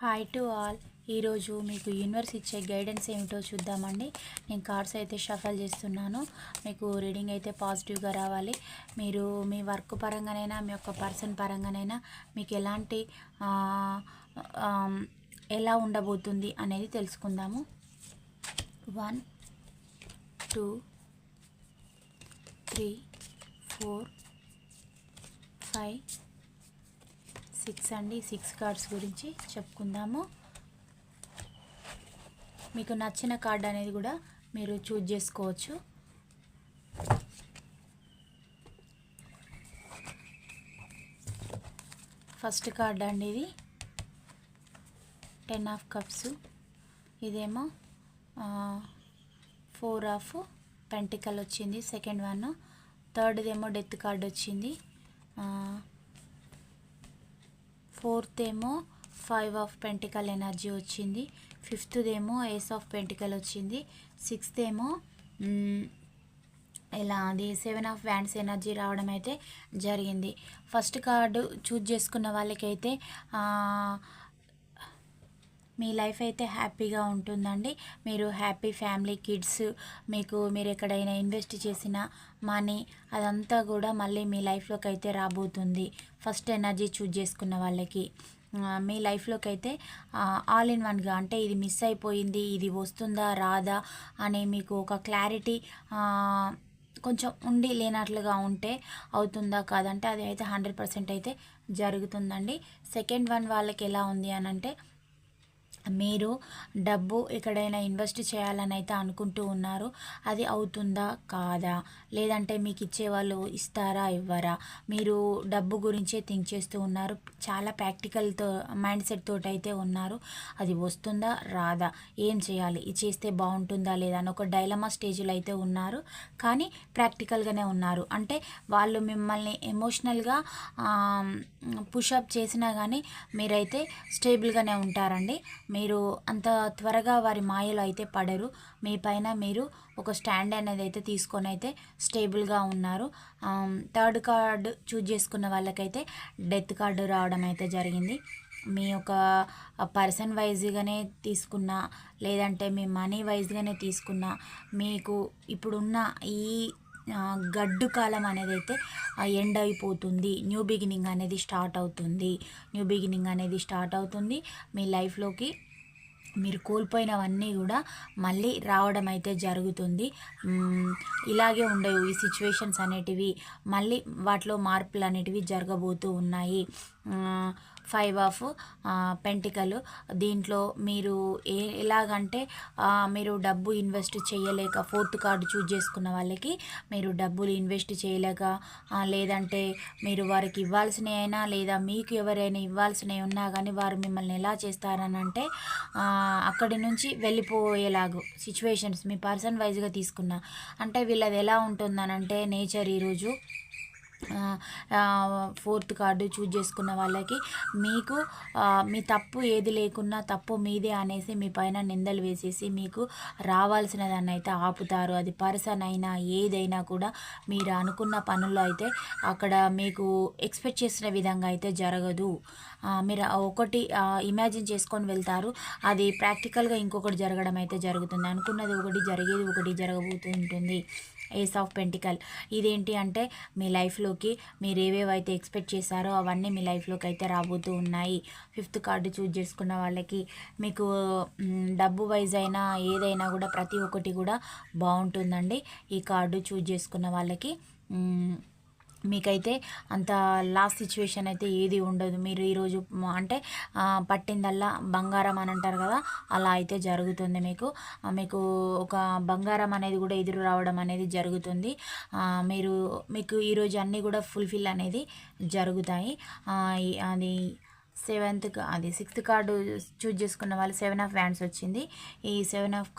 Hi to all ఈరోజు మీకు universe ఇచ్చే గైడెన్స్ ఏమిటో చూద్దామండి. నేను కార్డ్స్ అయితే షఫల్ చేస్తున్నాను. మీకు రీడింగ్ అయితే పాజిటివ్గా రావాలి. మీరు మీ వర్క్ పరంగానైనా మీ యొక్క పర్సన్ పరంగానైనా మీకు ఎలాంటి ఎలా ఉండబోతుంది అనేది తెలుసుకుందాము. One two three four five six అండి సిక్స్ కార్డ్స్ గురించి చెప్పుకుందాము. మీకు నచ్చిన కార్డ్ అనేది కూడా మీరు చూజ్ చేసుకోవచ్చు. ఫస్ట్ కార్డ్ అండి ఇది. Ten of cups. ఇదేమో ఫోర్ ఆఫ్ పెంటికల్ వచ్చింది సెకండ్ వన్. థర్డ్దేమో డెత్ కార్డ్ వచ్చింది. ఫోర్త్ ఏమో ఫైవ్ ఆఫ్ పెంటికల్ ఎనర్జీ వచ్చింది. ఫిఫ్త్ది ఏమో ఏస్ ఆఫ్ పెంటికల్ వచ్చింది. సిక్స్త్ ఏమో ఇలా అది సెవెన్ ఆఫ్ వ్యాండ్స్ ఎనర్జీ రావడం అయితే జరిగింది. ఫస్ట్ కార్డు చూజ్ చేసుకున్న వాళ్ళకైతే మీ లైఫ్ అయితే హ్యాపీగా ఉంటుందండి. మీరు హ్యాపీ ఫ్యామిలీ కిడ్స్ మీకు మీరు ఎక్కడైనా ఇన్వెస్ట్ చేసిన మనీ అదంతా కూడా మళ్ళీ మీ లైఫ్లోకి అయితే రాబోతుంది. ఫస్ట్ ఎనర్జీ చూజ్ చేసుకున్న వాళ్ళకి. మీ లైఫ్లోకి అయితే ఆల్ ఇన్ వన్గా అంటే ఇది మిస్ అయిపోయింది ఇది వస్తుందా రాదా అనే మీకు ఒక క్లారిటీ కొంచెం ఉండి లేనట్లుగా ఉంటే అవుతుందా కాదంటే అది అయితే హండ్రెడ్ పర్సెంట్ అయితే జరుగుతుందండి. సెకండ్ వన్ వాళ్ళకి ఎలా ఉంది అని అంటే మీరు డబ్బు ఎక్కడైనా ఇన్వెస్ట్ చేయాలని అయితే అనుకుంటూ ఉన్నారు అది అవుతుందా కాదా? లేదంటే మీకు ఇచ్చేవాళ్ళు ఇస్తారా ఇవ్వరా? మీరు డబ్బు గురించే థింక్ చేస్తూ ఉన్నారు చాలా ప్రాక్టికల్తో మైండ్ సెట్ తోటి అయితే ఉన్నారు అది వస్తుందా రాదా? ఏం చేయాలి? ఇది చేస్తే బాగుంటుందా లేదా? అని ఒక డైలమా స్టేజ్లో అయితే ఉన్నారు కానీ ప్రాక్టికల్గానే ఉన్నారు. అంటే వాళ్ళు మిమ్మల్ని ఎమోషనల్గా పుషప్ చేసినా కానీ మీరైతే స్టేబుల్గానే ఉంటారండి. మీరు అంత త్వరగా వారి మాయలు అయితే పడరు. మీ పైన మీరు ఒక స్టాండ్ అనేది అయితే తీసుకొని అయితే స్టేబుల్గా ఉన్నారు. థర్డ్ కార్డు చూజ్ చేసుకున్న వాళ్ళకైతే డెత్ కార్డు రావడం అయితే జరిగింది. మీ ఒక పర్సన్ వైజ్గానే తీసుకున్నా లేదంటే మీ మనీ వైజ్గానే తీసుకున్నా మీకు ఇప్పుడున్న ఈ గడ్డు కాలం అనేది అయితే ఎండ్ అయిపోతుంది. న్యూ బిగినింగ్ అనేది స్టార్ట్ అవుతుంది. న్యూ బిగినింగ్ అనేది స్టార్ట్ అవుతుంది. మీ లైఫ్లోకి మీరు కోల్పోయినవన్నీ కూడా మళ్ళీ రావడం అయితే జరుగుతుంది ఇలాగే ఉండవు ఈ సిచ్యువేషన్స్ అనేటివి. మళ్ళీ వాటిలో మార్పులు అనేటివి జరగబోతూ ఉన్నాయి. ఫైవ్ ఆఫ్ పెంటికలు. దీంట్లో మీరు ఏ ఎలాగంటే మీరు డబ్బు ఇన్వెస్ట్ చేయలేక ఫోర్త్ కార్డు చూజ్ చేసుకున్న వాళ్ళకి మీరు డబ్బులు ఇన్వెస్ట్ చేయలేక లేదంటే మీరు వారికి ఇవ్వాల్సినవి అయినా లేదా మీకు ఎవరైనా ఇవ్వాల్సినవి ఉన్నా కానీ వారు మిమ్మల్ని ఎలా చేస్తారని అంటే అక్కడి నుంచి వెళ్ళిపోయేలాగు సిచ్యువేషన్స్ మీ పర్సన్ వైజ్గా తీసుకున్నా. అంటే వీళ్ళది ఎలా ఉంటుందనంటే నేచర్ ఈరోజు ఫోర్త్ కార్డు చూజ్ చేసుకున్న వాళ్ళకి మీకు మీ తప్పు ఏది లేకున్నా తప్పు మీదే అనేసి మీ పైన నిందలు వేసేసి మీకు రావాల్సిన దాన్ని అయితే ఆపుతారు. అది పర్సన్ అయినా ఏదైనా కూడా మీరు అనుకున్న పనుల్లో అయితే అక్కడ మీకు ఎక్స్పెక్ట్ చేసిన విధంగా అయితే జరగదు. మీరు ఒకటి ఇమాజిన్ చేసుకొని వెళ్తారు. అది ప్రాక్టికల్గా ఇంకొకటి జరగడం అయితే జరుగుతుంది. అనుకున్నది ఒకటి జరిగేది ఒకటి జరగబోతూ ఉంటుంది. ఏస్ ఆఫ్ పెంటికల్ ఇదేంటి అంటే మీ లైఫ్లోకి మీరు ఏవేవైతే ఎక్స్పెక్ట్ చేశారో అవన్నీ మీ లైఫ్లోకి అయితే రాబోతూ ఉన్నాయి. ఫిఫ్త్ కార్డు చూజ్ చేసుకున్న వాళ్ళకి మీకు డబ్బు వైజ్ అయినా ఏదైనా కూడా ప్రతి ఒక్కటి కూడా బాగుంటుందండి. ఈ కార్డు చూజ్ చేసుకున్న వాళ్ళకి మీకైతే అంత లాస్ట్ సిచ్యువేషన్ అయితే ఏది ఉండదు. మీరు ఈరోజు అంటే పట్టిందల్లా బంగారం అని అంటారు కదా అలా అయితే జరుగుతుంది మీకు. మీకు ఒక బంగారం అనేది కూడా ఎదురు రావడం అనేది జరుగుతుంది. మీరు మీకు ఈరోజు అన్నీ కూడా ఫుల్ఫిల్ అనేది జరుగుతాయి. అది సెవెంత్ అది సిక్స్త్ కార్డు చూజ్ చేసుకున్న వాళ్ళు సెవెన్ ఆఫ్ వ్యాండ్స్ వచ్చింది. ఈ సెవెన్ ఆఫ్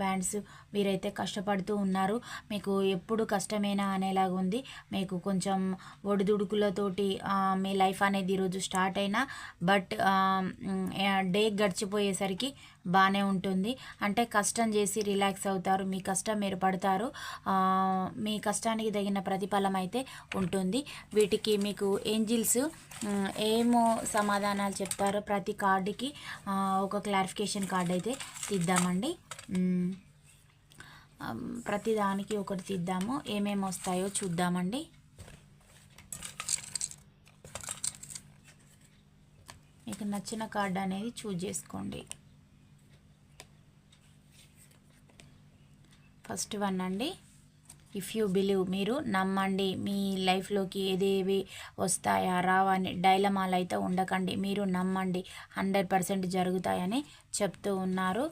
వ్యాండ్స్ మీరైతే కష్టపడుతూ ఉన్నారు. మీకు ఎప్పుడు కష్టమేనా అనేలాగా ఉంది. మీకు కొంచెం ఒడిదుడుకులతోటి మీ లైఫ్ అనేది ఈరోజు స్టార్ట్ అయినా బట్ డే గడిచిపోయేసరికి బాగానే ఉంటుంది. అంటే కష్టం చేసి రిలాక్స్ అవుతారు. మీ కష్టం మీరు పడతారు మీ కష్టానికి తగిన ప్రతిఫలం అయితే ఉంటుంది. వీటికి మీకు ఏంజిల్స్ ఏమో సమాధానాలు చెప్తారో. ప్రతి కార్డుకి ఒక క్లారిఫికేషన్ కార్డు అయితే తీద్దామండి. ప్రతి దానికి ఒకటి తీద్దాము. ఏమేమి వస్తాయో చూద్దామండి. మీకు నచ్చిన కార్డు అనేది చూజ్ చేసుకోండి. ఫస్ట్ వన్ అండి. ఇఫ్ యూ బిలీవ్ మీరు నమ్మండి మీ లైఫ్లోకి ఏదేవి వస్తాయా రావా అని డైలమాలు అయితే ఉండకండి. మీరు నమ్మండి హండ్రెడ్ పర్సెంట్ జరుగుతాయని చెప్తూ ఉన్నారు.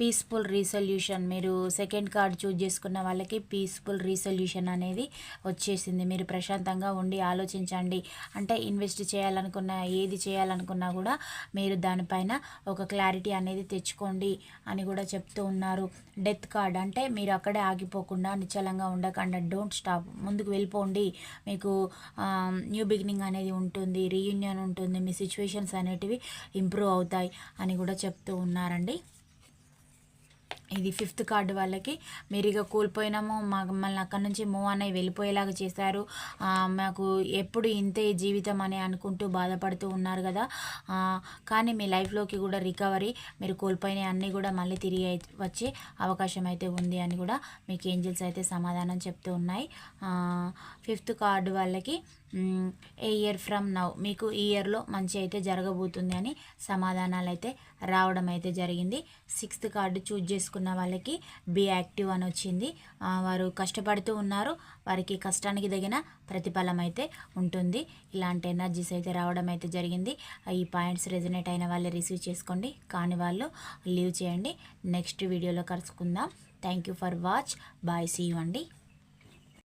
పీస్ఫుల్ రీసొల్యూషన్ మీరు సెకండ్ కార్డ్ చూజ్ చేసుకున్న వాళ్ళకి పీస్ఫుల్ రీసొల్యూషన్ అనేది వచ్చేసింది. మీరు ప్రశాంతంగా ఉండి ఆలోచించండి. అంటే ఇన్వెస్ట్ చేయాలనుకున్న ఏది చేయాలనుకున్నా కూడా మీరు దానిపైన ఒక క్లారిటీ అనేది తెచ్చుకోండి అని కూడా చెప్తూ ఉన్నారు. డెత్ కార్డ్ అంటే మీరు అక్కడే ఆగిపోకుండా నిశ్చలంగా ఉండకుండా డోంట్ స్టాప్ ముందుకు వెళ్ళిపోండి. మీకు న్యూ బిగినింగ్ అనేది ఉంటుంది. రీయూనియన్ ఉంటుంది. మీ సిచ్యువేషన్స్ అనేటివి ఇంప్రూవ్ అవుతాయి అని కూడా చెప్తూ ఉన్నారండి. ఇది ఫిఫ్త్ కార్డు వాళ్ళకి. మీరు ఇక కోల్పోయినాము మా మమ్మల్ని అక్కడి నుంచి మూవ్ అన్నవి వెళ్ళిపోయేలాగా చేశారు. మాకు ఎప్పుడు ఇంతే జీవితం అని అనుకుంటూ బాధపడుతూ ఉన్నారు కదా. కానీ మీ లైఫ్లోకి కూడా రికవరీ మీరు కోల్పోయిన అన్నీ కూడా మళ్ళీ తిరిగి వచ్చే అవకాశం అయితే ఉంది అని కూడా మీకు ఏంజిల్స్ అయితే సమాధానం చెప్తూ ఉన్నాయి. ఫిఫ్త్ కార్డు వాళ్ళకి ఏ ఇయర్ ఫ్రమ్ నౌ మీకు ఈ ఇయర్లో మంచి అయితే జరగబోతుంది అని సమాధానాలు అయితే రావడం అయితే జరిగింది. సిక్స్త్ కార్డు చూజ్ చేసుకున్న వాళ్ళకి బి యాక్టివ్ అని వచ్చింది. వారు కష్టపడుతూ ఉన్నారు. వారికి కష్టానికి తగిన ప్రతిఫలం అయితే ఉంటుంది. ఇలాంటి ఎనర్జీస్ అయితే రావడం అయితే జరిగింది ఈ పాయింట్స్ రెజనేట్ అయిన వాళ్ళు రిసీవ్ చేసుకోండి. కాని వాళ్ళు లీవ్ చేయండి. నెక్స్ట్ వీడియోలో కలుసుకుందాం. Thank you for watch bye see you అండి.